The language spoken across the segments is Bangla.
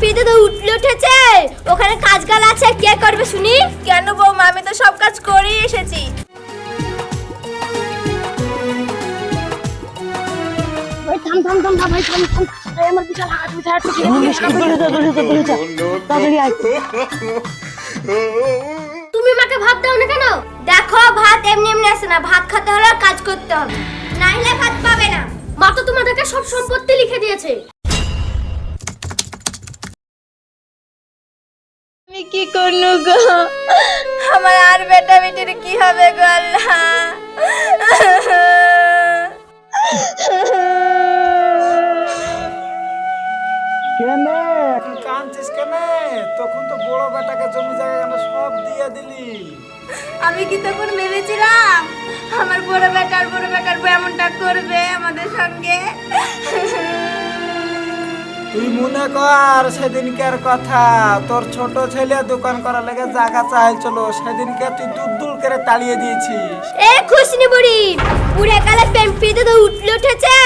পেতে তো উঠলে উঠেছে ওখানে কাজ গাল আছে কে করবে শুনি কেন বৌমা আমি তো সব কাজ করেই এসেছি থাম থাম থাম থাম থাম থাম আমার বিশাল হাত বিশাল হাত দৌড়ে যা দৌড়ে যা দৌড়ে যা তাড়াতাড়ি আয় তুমি মাকে ভাত দাও না কেন দেখো ভাত এমনি এমনি আসে না ভাত খেতে হলে কাজ করতে হবে নাইলে ভাত পাবে না মা তো তোমাদেরকে সব সম্পত্তি লিখে দিয়েছে কি করনু গো? আমার আর বেটা বেটির কি হবে গো আল্লাহ? কেনে? এখন কাঁদছিস কেনে? তখন তো বড় বেটাকে জমি জায়গা আমরা সব দিয়ে দিলি। আমি কি তখন ভেবেছিলাম আমার বড় বেটার বড় বেটার এমনটা করবে আমাদের সঙ্গে? তুই মনে কর সেদিনকার কথা তোর ছোট ছেলে দোকান করার লেগে জায়গা চাইছিল সেদিনকে তুই দুধ দুল করে তাড়িয়ে দিয়েছিস। এ খুশনি বুড়ি বুড়ে কালে প্রেম পেতে তো উঠলে উঠেছে।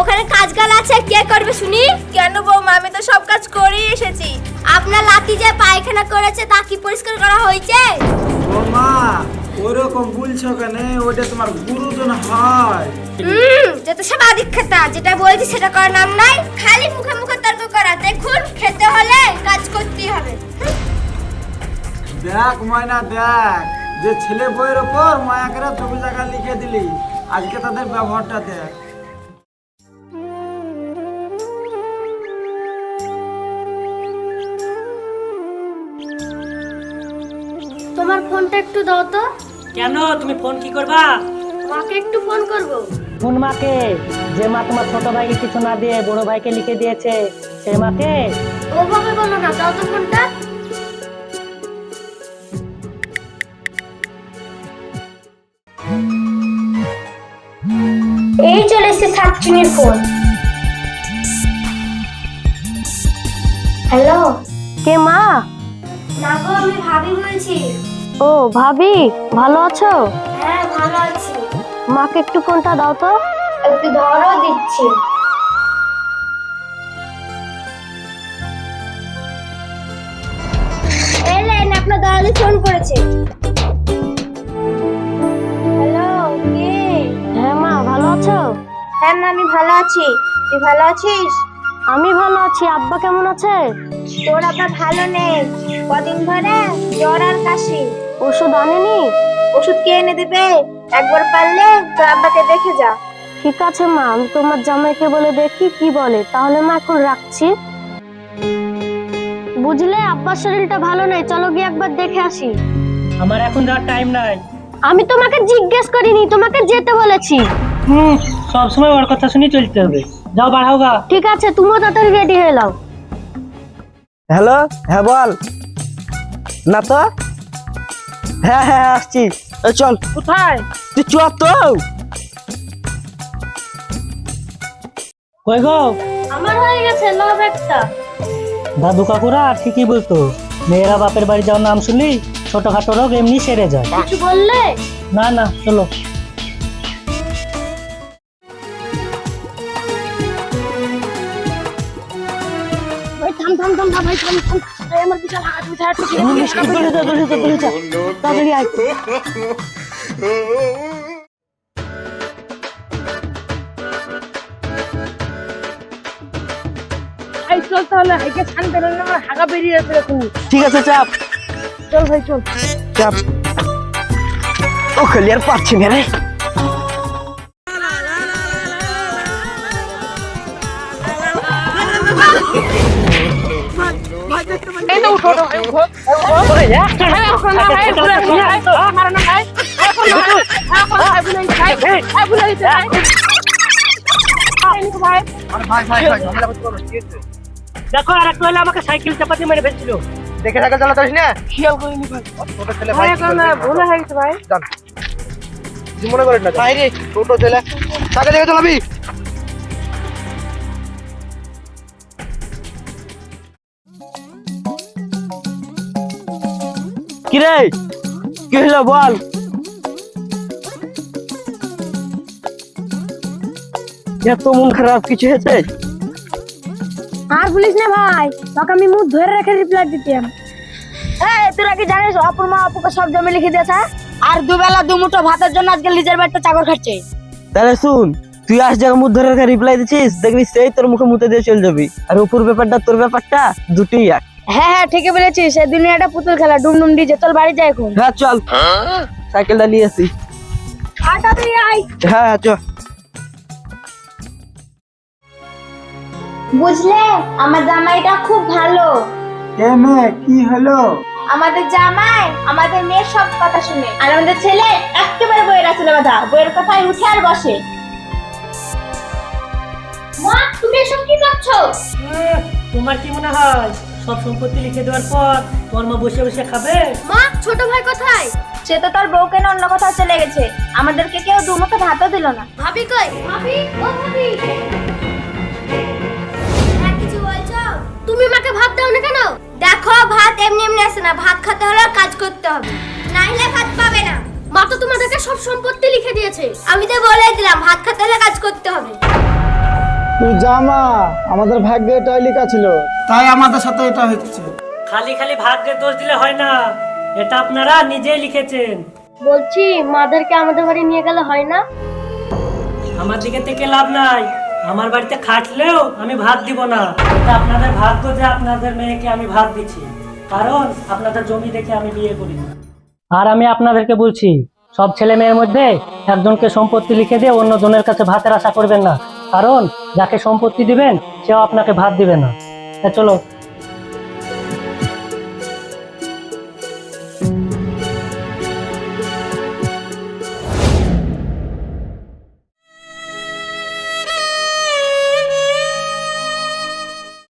ওখানে কাজ গাল আছে কে করবে শুনি? কেন বৌমা আমি তো সব কাজ করেই এসেছি। আপনার লাতি যে পায়খানা করেছে তা কি পরিষ্কার করা হয়েছে? ও মা ওরকম বলছো কেন? ওটা তোমার গুরুজন হয়। হুম যত সব আদিক্ষেতা যেটা বলছি সেটা করার নাম নাই। খালি মুখে মুখে করা দেখুন খেতে হলে কাজ করতেই হবে। দেখ ময়না দেখ যে ছেলে বইয়ের ওপর জমি জায়গা লিখে দিলি আজকে তাদের ব্যবহারটা দেখ। তোমার ফোনটা একটু দাও তো। কেন? তুমি ফোন কি করবা? মাকে একটু ফোন করব। কোন মাকে? যে মা তোমার ছোট ভাইকে কিছু না দিয়ে বড় ভাইকে লিখে দিয়েছে। মাকে? ওভাবে বলো না দাও তো ফোনটা। এই চলে এসেছে সাতচুনির ফোন। হ্যালো? কে মা? না গো আমি ভাবি বলছি। ও ভাবি ভালো আছো? হ্যাঁ ভালো আছি। মাকে একটু ফোনটা দাও তো। একটু ধরো দিচ্ছি। এলেন ফোন করেছে। হ্যালো কে? হ্যাঁ মা ভালো আছো? হ্যাঁ মা, আমি ভালো আছি। তুই ভালো আছিস? আমি ভালো আছি আব্বা কেমন আছে? তোর আবার ভালো নেই। কদিন ধরে জ্বর আর কাশি। ওষুধ আনেনি? ওষুধ কে এনে দেবে? একবার পারলে তোর আব্বাকে দেখে যা। ঠিক আছে মা আমি তোমার জামাইকে বলে দেখি কি বলে। তাহলে মা এখন রাখছি। বুঝলে আব্বার শরীরটা ভালো নাই চলো গিয়ে একবার দেখে আসি। আমার এখন যাওয়ার টাইম নাই। আমি তোমাকে জিজ্ঞেস করিনি তোমাকে যেতে বলেছি। হুম সব সময় ওর কথা শুনে চলতে হবে। যাও বাড়াও গা। ঠিক আছে তুমিও তাড়াতাড়ি রেডি হয়ে নাও। হ্যালো হ্যাঁ বল। না তো? হ্যাঁ হ্যাঁ হ্যাঁ, আসছি। এই চল। কোথায়? তুই চ তো। কই গো? আমার হয়ে গেছে লব একটা। দাদু কাকুরা ঠিকই বলতো মেয়েরা বাপের বাড়ি যাওয়ার নাম শুনলি ছোটখাটো রোগ এমনি সেরে যায়। কিছু বললে? না না চলো। ভাই থাম এই চল তাহলে হাইকে ছান বেরোলে আমার হাগা বেরিয়ে এখন ঠিক আছে চাপ। চল ভাই চল। চাপ। ও খালি আর পাচ্ছি না রে। ভাই, ভাই। ভাই। ভাই। দেখো আর একটু হলে আমাকে সাইকেল চাপাতি মেরে ফেলছিল। দেখে সাইকেল চালাতে না? খেয়াল করিনি, ভাই। ছোট ছেলে ভাই, ভুলে হয়ে গেছে, ভাই। মনে করেন না ভাই রে। ছোট ছেলে। সাইকেল দেখে চালাবি। কি রে? কি হলো বল? এত মন খারাপ কিছু হয়েছে? আর বলিস না ভাই তোকে আমি মুখ ধরে রেখে রিপ্লাই দিতাম। এই তোরা কি জানিস অপুর মা অপুকে সব জমি লিখে দিয়েছে? আর দুবেলা দুমুঠো ভাতের জন্য আজকে নিজের বাড়িতে চাকর খাচ্ছে। তাহলে শুন তুই আজ জায়গা মুখ ধরে রেখে রিপ্লাই দিচ্ছিস দেখবি সেই তোর মুখে মুতে দিয়ে চলে যাবি। আর উপর ব্যাপারটা তোর ব্যাপারটা দুটোই এক। হ্যাঁ হ্যাঁ ঠিকই বলেছিস এই দুনিয়াটা পুতুল খেলা ডুম ডুম ডিজে চল বাড়ি যাই এখন। হ্যাঁ চল। সাইকেলটা নিয়ে আসি। আটা তুই আয়। হ্যাঁ হ্যাঁ চল বুঝলে? আমার জামাইটা খুব ভালো। কে মেয়ে কি হলো? আমাদের জামাই আমাদের মেয়ের সব কথা শুনে। আর আমাদের ছেলে একেবারে বইয়ের আসলে কথা বইয়ের কথায় উঠে আর বসে। মা তুমি এসব কি করছ তোমার কি মনে হয়? সব সম্পত্তি লিখে দেওয়ার পর তোমার মা বসে বসে খাবে? মা ছোট ভাই কোথায়? সে তো তার বউকে না অন্য কোথাও চলে গেছে। আমাদেরকে কেউ দুমুখো ভাতও দিল না। ভাবি কই? ভাবি ও ভাবি। তুমি মাকে ভাত দাও না কেন? দেখো ভাত এমনি এমনি আসে না। ভাত খেতে হলে কাজ করতে হবে। নাইলে ভাত পাবে না। মা তো তোমাদেরকে সব সম্পত্তি লিখে দিয়েছে। আমি তো বলে দিলাম ভাত খেতে হলে কাজ করতে হবে। তুই জামা আমাদের ভাগ্যে এটাই লেখা ছিল। তাই আমাদের সাথে এটা হচ্ছে খালি খালি ভাগ্যের দোষ দিলে হয় না। এটা আপনারা নিজেই লিখেছেন। বলছি মাদেরকে আমাদের বাড়ি নিয়ে গেলে হয় না? আমার দিকে থেকে লাভ নাই। আমার বাড়িতে খাটলেও আমি ভাত দিব না। আপনাদের ভাগ্য যে আপনাদের মেয়েকে আমি ভাত দিচ্ছি। কারণ আপনাদের জমি দেখে আমি বিয়ে করি। আর আমি আপনাদেরকে বলছি, সব ছেলে মেয়ের মধ্যে একজনকে সম্পত্তি লিখে দিয়ে অন্য জনের কাছে ভাতের আশা করবেন না। কারণ যাকে সম্পত্তি দিবেন, সেও আপনাকে ভাত দিবে না। চলো